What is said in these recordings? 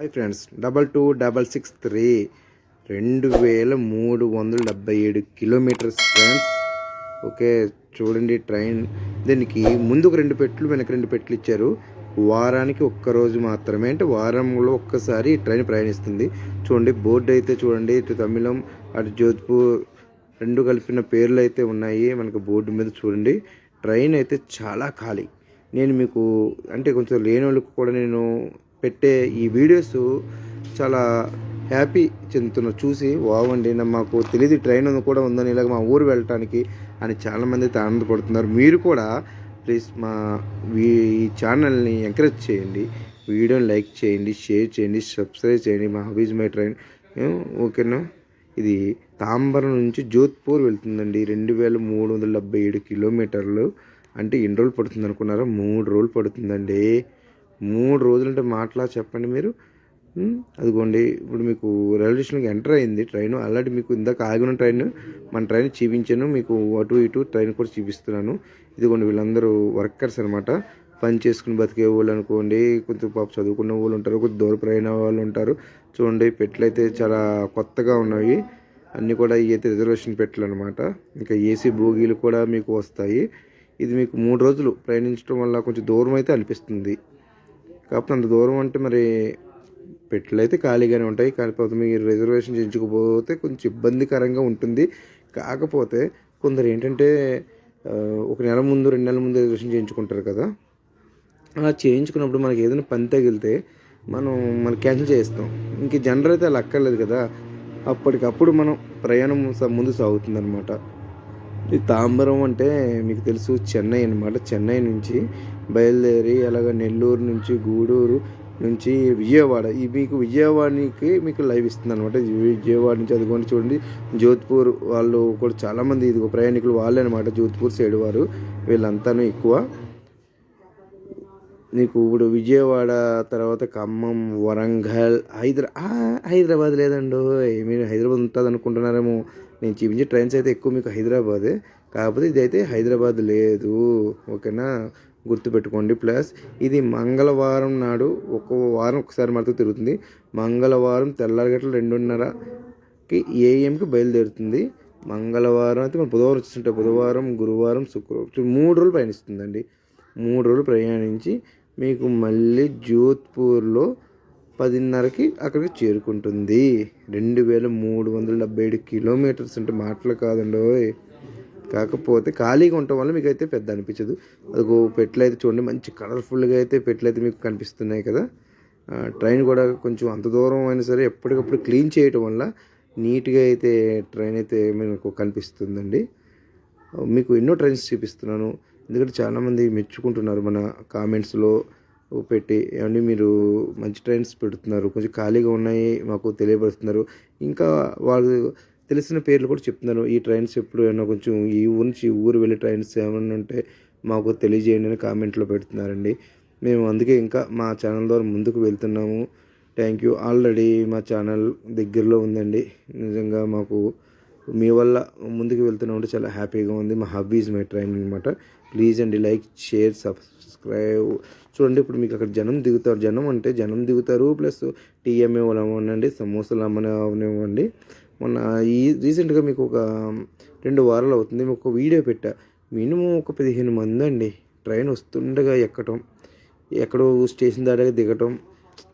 Hi friends double two double six three రెండు వేల మూడు వందల డెబ్బై ఏడు కిలోమీటర్స్ ఫ్రెండ్స్. ఓకే చూడండి ట్రైన్. దీనికి ముందు ఒక రెండు పెట్లు వెనక రెండు పెట్లు ఇచ్చారు. వారానికి ఒక్క రోజు మాత్రమే అంటే వారంలో ఒక్కసారి ట్రైన్ ప్రయాణిస్తుంది. చూడండి బోర్డు అయితే చూడండి ఇటు తమిళం అటు జోధ్పూర్ రెండు కలిపిన పేర్లు అయితే ఉన్నాయి మనకు బోర్డు మీద చూడండి. ట్రైన్ అయితే చాలా ఖాళీ. నేను మీకు అంటే కొంచెం లేని వాళ్ళకి కూడా నేను పెట్టే ఈ వీడియోస్ చాలా హ్యాపీ చెందుతున్న చూసి వావండి నా మాకు తెలియదు ట్రైన్ కూడా ఉందని ఇలాగ మా ఊరు వెళ్ళటానికి అని చాలామంది అయితే ఆనందపడుతున్నారు. మీరు కూడా ప్లీజ్ మా ఈ ఛానల్ని ఎంకరేజ్ చేయండి. వీడియోని లైక్ చేయండి షేర్ చేయండి సబ్స్క్రైబ్ చేయండి. మా హబీజ్ మై ట్రైన్. ఓకేనా? ఇది తాంబరం నుంచి జోధ్పూర్ వెళ్తుందండి. రెండు వేల మూడు వందల డెబ్బై ఏడు కిలోమీటర్లు. అంటే ఎన్ని రోజులు పడుతుంది అనుకున్నారా మూడు రోజులు పడుతుందండి. మూడు రోజులు అంటే మాటలా చెప్పండి మీరు. అదిగోండి ఇప్పుడు మీకు రైల్వే స్టేషన్కి ఎంటర్ అయింది ట్రైన్ ఆల్రెడీ మీకు ఇందాక ఆగిన ట్రైన్ మన ట్రైన్ చూపించాను. మీకు అటు ఇటు ట్రైన్ కూడా చూపిస్తున్నాను. ఇదిగోండి వీళ్ళందరూ వర్కర్స్ అనమాట పని చేసుకుని బతికే వాళ్ళు అనుకోండి కొంచెం పాప చదువుకున్న వాళ్ళు ఉంటారు కొంచెం దూర ప్రయాణ వాళ్ళు ఉంటారు. చూడండి పెట్లు అయితే చాలా కొత్తగా ఉన్నాయి. అన్నీ కూడా ఈ అయితే రిజర్వేషన్ పెట్లు అనమాట ఇంకా ఏసీ బోగీలు కూడా మీకు వస్తాయి. ఇది మీకు మూడు రోజులు ప్రయాణించడం వల్ల కొంచెం దూరం అయితే అనిపిస్తుంది. కాకపోతే అంత దూరం అంటే మరి పెట్టెలు అయితే ఖాళీగానే ఉంటాయి. కాకపోతే మీరు రిజర్వేషన్ చేయించుకోకపోతే కొంచెం ఇబ్బందికరంగా ఉంటుంది. కాకపోతే కొందరు ఏంటంటే ఒక నెల ముందు రెండు నెలల ముందు రిజర్వేషన్ చేయించుకుంటారు కదా. అలా చేయించుకున్నప్పుడు మనకి ఏదైనా పని తగిలితే మనం మనం క్యాన్సిల్ చేస్తాం ఇంక జనరల్ అయితే అలా అక్కర్లేదు కదా. అప్పటికప్పుడు మనం ప్రయాణం ముందు సాగుతుంది అనమాట తాంబరం అంటే మీకు తెలుసు చెన్నై అనమాట చెన్నై నుంచి బయలుదేరి అలాగ నెల్లూరు నుంచి గూడూరు నుంచి విజయవాడ. ఈ మీకు విజయవాడకి మీకు లైవ్ ఇస్తుంది అనమాట విజయవాడ నుంచి అదిగోండి చూడండి. జోధ్పూర్ వాళ్ళు కూడా చాలామంది ఇదిగో ప్రయాణికులు వాళ్ళే అనమాట జోధ్పూర్ సైడ్ వారు. వీళ్ళంతాను ఎక్కువ. నీకు ఇప్పుడు విజయవాడ తర్వాత ఖమ్మం వరంగల్ హైదరా హైదరాబాద్ లేదండో మీరు హైదరాబాద్ ఉంటుంది అనుకుంటున్నారేమో నేను చూపించే ట్రైన్స్ అయితే ఎక్కువ మీకు హైదరాబాదే. కాకపోతే ఇదైతే హైదరాబాద్ లేదు. ఓకేనా? గుర్తుపెట్టుకోండి. ప్లస్ ఇది మంగళవారం నాడు ఒక్కో వారం ఒకసారి మాత్రం తిరుగుతుంది. మంగళవారం తెల్లారగట్ల రెండున్నరకి ఏఎంకి బయలుదేరుతుంది. మంగళవారం అయితే మనం బుధవారం వచ్చేస్తుంటే బుధవారం గురువారం శుక్రవారం మూడు రోజులు ప్రయాణిస్తుందండి. మూడు రోజులు ప్రయాణించి మీకు మళ్ళీ జోధ్పూర్లో పదిన్నరకి అక్కడికి చేరుకుంటుంది. రెండు వేల మూడు వందల డెబ్బై ఏడు కిలోమీటర్స్ అంటే మాటలు కాదండి కాకపోతే ఖాళీగా ఉండటం వల్ల మీకు అయితే పెద్ద అనిపించదు. అదిగో పెట్లు అయితే చూడండి మంచి కలర్ఫుల్గా అయితే పెట్లు అయితే మీకు కనిపిస్తున్నాయి కదా. ట్రైన్ కూడా కొంచెం అంత దూరం అయినా సరే ఎప్పటికప్పుడు క్లీన్ చేయటం వల్ల నీట్గా అయితే ట్రైన్ అయితే మీకు కనిపిస్తుందండి. మీకు ఎన్నో ట్రైన్స్ చూపిస్తున్నాను. ఎందుకంటే చాలామంది మెచ్చుకుంటున్నారు మన కామెంట్స్లో పెట్టి ఏమండి మీరు మంచి ట్రైన్స్ పెడుతున్నారు కొంచెం ఖాళీగా ఉన్నాయి మాకు తెలియపరుస్తున్నారు. ఇంకా వాళ్ళు తెలిసిన పేర్లు కూడా చెప్తున్నారు ఈ ట్రైన్స్ ఎప్పుడు ఏమన్నా కొంచెం ఈ ఊరు నుంచి ఊరు వెళ్ళే ట్రైన్స్ ఏమైనా ఉంటే మాకు తెలియజేయండి అని కామెంట్లో పెడుతున్నారండి. మేము అందుకే ఇంకా మా ఛానల్ ద్వారా ముందుకు వెళ్తున్నాము. Thank you. ఆల్రెడీ మా ఛానల్ దగ్గరలో ఉందండి. నిజంగా మాకు మీ వల్ల ముందుకు వెళ్తున్నామంటే చాలా హ్యాపీగా ఉంది. మా హబ్బీస్ మై ట్రైన్ అనమాట ప్లీజ్ అండి లైక్ షేర్ సబ్స్క్రైబ్ చూడండి ఇప్పుడు మీకు అక్కడ జనం దిగుతారు. జనం అంటే జనం దిగుతారు ప్లస్ టీఎంఏ వాళ్ళు సమోసాలు అమ్మని అవనివ్వండి మొన్న ఈ రీసెంట్గా మీకు ఒక రెండు వారాలు అవుతుంది. మీకు ఒక వీడియో పెట్టా. మినిమం ఒక పదిహేను మంది అండి. ట్రైన్ వస్తుండగా ఎక్కటం ఎక్కడో స్టేషన్ దాకా దిగటం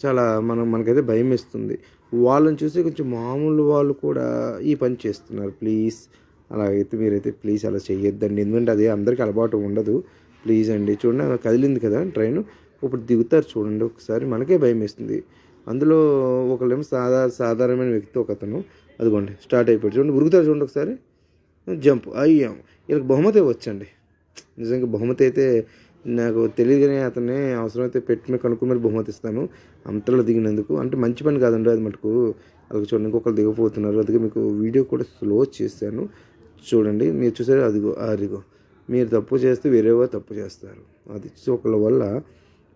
చాలా మనం మనకైతే భయం వేస్తుంది వాళ్ళని చూసి కొంచెం మామూలు వాళ్ళు కూడా ఈ పని చేస్తున్నారు. ప్లీజ్. అలాగైతే మీరైతే ప్లీజ్ అలా చేయొద్దండి ఎందుకంటే అది అందరికీ అలవాటు ఉండదు. ప్లీజ్ అండి. చూడండి అలా కదిలింది కదా ట్రైన్. ఇప్పుడు దిగుతారు చూడండి ఒకసారి. మనకే భయం వేస్తుంది అందులో ఒకళ్ళేమో సాధా సాధారణమైన వ్యక్తి ఒక అతను అదిగోండి స్టార్ట్ అయిపోయాడు. చూడండి ఉరుగుతారు చూడండి ఒకసారి. జంప్. అయ్యాం! వీళ్ళకి బహుమతి వచ్చండి. నిజంగా బహుమతి అయితే నాకు తెలియదు కానీ అతనే అవసరమైతే పెట్టి మీద కనుక్కొని మరి బహుమతి ఇస్తాను. అంతలో దిగినందుకు అంటే మంచి పని కాదండి అది మటుకు. అలాగే చూడండి ఇంకొకరు దిగపోతున్నారు అందుకే మీకు వీడియో కూడా స్లో చేశాను. చూడండి మీరు చూసారు అదిగో అదిగో. మీరు తప్పు చేస్తే వేరే వాళ్ళు తప్పు చేస్తారు. అది ఒకళ్ళ వల్ల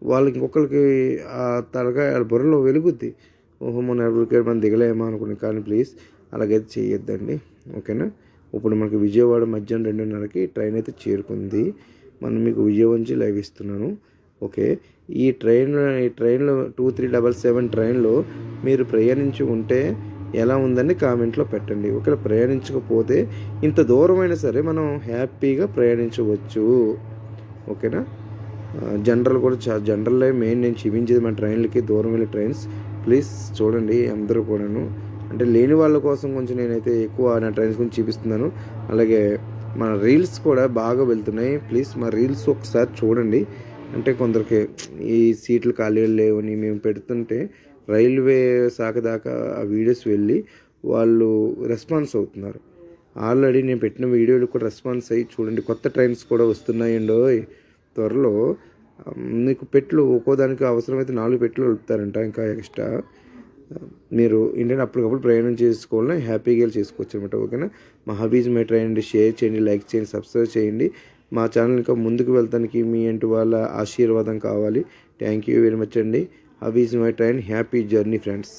వాళ్ళకి ఇంకొకరికి ఆ తలకాయ బుర్రలో వెలుగుద్ది. ఓహో మన ఎవరికైనా మనం దిగలేమా అనుకున్నాం కానీ ప్లీజ్ అలాగైతే చేయొద్దండి. ఓకేనా? ఇప్పుడు మనకి విజయవాడ మధ్యాహ్నం రెండున్నరకి ట్రైన్ అయితే చేరుకుంది. మనం మీకు విజయవంచి నుంచి లైవ్ ఇస్తున్నాను. ఓకే. ఈ ట్రైన్ ఈ ట్రైన్లో టూ త్రీ డబల్ సెవెన్ ట్రైన్లో మీరు ప్రయాణించి ఉంటే ఎలా ఉందని కామెంట్లో పెట్టండి. ఒకవేళ ప్రయాణించకపోతే ఇంత దూరమైనా సరే మనం హ్యాపీగా ప్రయాణించవచ్చు. ఓకేనా? జనరల్ కూడా చా జనరల్లో మెయిన్ నేను చూపించేది మన ట్రైన్లకి దూరం వెళ్ళే ట్రైన్స్. ప్లీజ్ చూడండి అందరూ కూడాను. అంటే లేని వాళ్ళ కోసం కొంచెం నేనైతే ఎక్కువ నా ట్రైన్స్ గురించి చూపిస్తున్నాను. అలాగే మన రీల్స్ కూడా బాగా వెళ్తున్నాయి. ప్లీజ్ మా రీల్స్ ఒకసారి చూడండి. అంటే కొందరికి ఈ సీట్లు ఖాళీలు లేవని మేము పెడుతుంటే రైల్వే శాఖ దాకా ఆ వీడియోస్ వెళ్ళి వాళ్ళు రెస్పాన్స్ అవుతున్నారు. ఆల్రెడీ నేను పెట్టిన వీడియోలు కూడా రెస్పాన్స్ అయ్యి చూడండి. కొత్త ట్రైన్స్ కూడా వస్తున్నాయండో త్వరలో మీకు పెట్లు ఒక్కో దానికి అవసరమైతే నాలుగు పెట్లు వెళ్తారంట ఇంకా ఎక్స్ట్రా మీరు ఏంటంటే అప్పటికప్పుడు ప్రయాణం చేసుకోవాలని హ్యాపీగా చేసుకోవచ్చు అనమాట ఓకేనా? మా హబీస్ మై ట్రైన్ షేర్ చేయండి లైక్ చేయండి సబ్స్క్రైబ్ చేయండి. మా ఛానల్ ఇంకా ముందుకు వెళ్తానికి మీ ఇంటి వాళ్ళ ఆశీర్వాదం కావాలి. థ్యాంక్ యూ వెరీ మచ్ అండి. Hobbies my train happy journey friends.